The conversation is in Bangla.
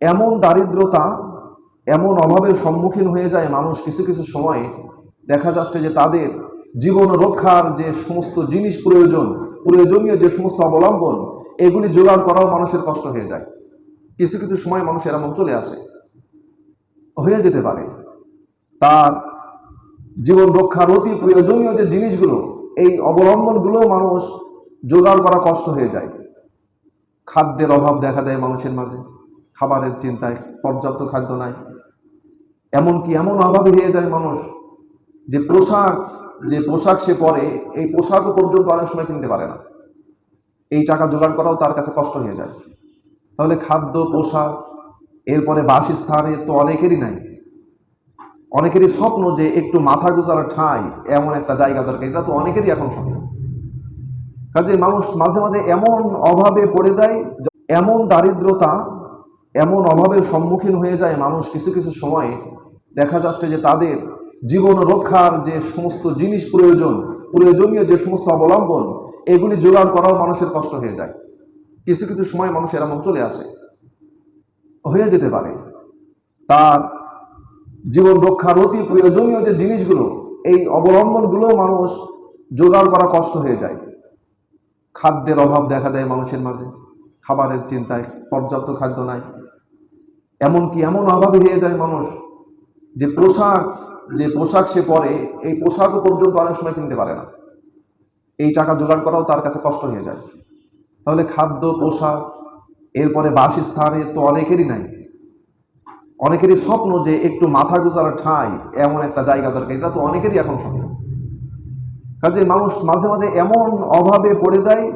এমন দারিদ্রতা, এমন অভাবের সম্মুখীন হয়ে যায় মানুষ কিছু কিছু সময়ে। দেখা যাচ্ছে যে তাদের জীবন রক্ষার যে সমস্ত জিনিস প্রয়োজন, প্রয়োজনীয় যে সমস্ত অবলম্বন, এগুলি জোগাড় করাও মানুষের কষ্ট হয়ে যায়। কিছু কিছু সময় মানুষ এরকম চলে আসে। হয়ে যেতে পারে। তার জীবন রক্ষার অতি প্রয়োজনীয় যে জিনিসগুলো, এই অবলম্বনগুলো মানুষ জোগাড় করা কষ্ট হয়ে যায়। খাদ্যের অভাব দেখা দেয় মানুষের মাঝে। খাবারের চিন্তায় পর্যাপ্ত খাদ্য নাই। এমনকি এমন অভাবে হয়ে যায় মানুষ যে পোশাক যে পোশাক সে পরে, এই পোশাকও পর্যন্ত অনেক সময় কিনতে পারে না। এই টাকা জোগাড় করাও তার কাছে কষ্ট হয়ে যায়। তাহলে খাদ্য, পোশাক, এরপরে বাসস্থান তো অনেকেরই নাই। অনেকেরই স্বপ্ন যে একটু মাথা গুজার ঠাঁই, এমন একটা জায়গা দরকার। এটা তো অনেকেরই এখন স্বপ্ন। কাজে মানুষ মাঝে মাঝে এমন অভাবে পড়ে যায়, এমন দারিদ্রতা এমন অভাবের সম্মুখীন হয়ে যায় মানুষ কিছু কিছু সময়ে। দেখা যাচ্ছে যে তাদের জীবন রক্ষার যে সমস্ত জিনিস প্রয়োজন, প্রয়োজনীয় যে সমস্ত অবলম্বন, এগুলি জোগাড় করাও মানুষের কষ্ট হয়ে যায়। কিছু কিছু সময় মানুষ এরকম চলে আসে। হয়ে যেতে পারে। তার জীবন রক্ষার অতি প্রয়োজনীয় যে জিনিসগুলো, এই অবলম্বনগুলো মানুষ জোগাড় করা কষ্ট হয়ে যায়। খাদ্যের অভাব দেখা দেয় মানুষের মাঝে। খাবারের চিন্তায় পর্যাপ্ত খাদ্য নাই। এমনকি এমন অভাবে হয়ে যায় মানুষ যে পোশাক যে পোশাক সে পরে, এই পোশাকও পর্যন্ত অনেক সময় কিনতে পারে না। এই টাকা জোগাড় করাও তার কাছে কষ্ট হয়ে যায়। তাহলে খাদ্য, পোশাক, এরপরে বাসস্থান তো অনেকেরই নাই। অনেকেরই স্বপ্ন যে একটু মাথা গুজার ঠাঁই, এমন একটা জায়গা দরকার। এটা তো অনেকেরই এখন স্বপ্ন। কাজে মানুষ মাঝে মাঝে এমন অভাবে পড়ে যায়